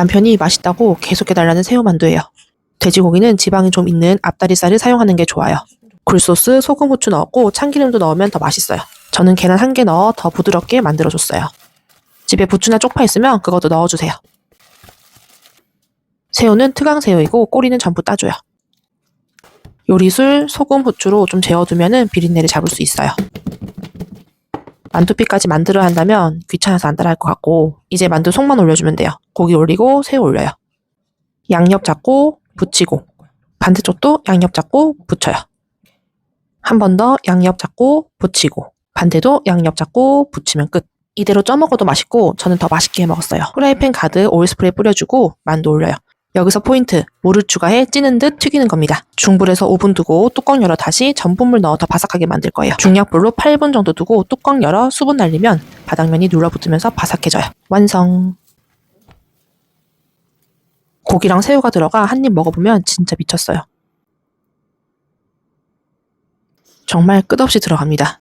남편이 맛있다고 계속 해달라는 새우만두예요. 돼지고기는 지방이 좀 있는 앞다리살을 사용하는 게 좋아요. 굴소스, 소금, 후추 넣었고 참기름도 넣으면 더 맛있어요. 저는 계란 한 개 넣어 더 부드럽게 만들어줬어요. 집에 부추나 쪽파 있으면 그것도 넣어주세요. 새우는 특강새우이고 꼬리는 전부 따줘요. 요리술, 소금, 후추로 좀 재워두면 비린내를 잡을 수 있어요. 만두피까지 만들어야 한다면 귀찮아서 안 따라할 것 같고 이제 만두 속만 올려주면 돼요. 고기 올리고 새우 올려요. 양옆 잡고 붙이고 반대쪽도 양옆 잡고 붙여요. 한 번 더 양옆 잡고 붙이고 반대도 양옆 잡고 붙이면 끝. 이대로 쪄먹어도 맛있고 저는 더 맛있게 해 먹었어요. 프라이팬 가득 오일 스프레이 뿌려주고 만두 올려요. 여기서 포인트, 물을 추가해 찌는 듯 튀기는 겁니다. 중불에서 5분 두고 뚜껑 열어 다시 전분물 넣어 더 바삭하게 만들 거예요. 중약불로 8분 정도 두고 뚜껑 열어 수분 날리면 바닥면이 눌러붙으면서 바삭해져요. 완성! 고기랑 새우가 들어가 한 입 먹어보면 진짜 미쳤어요. 정말 끝없이 들어갑니다.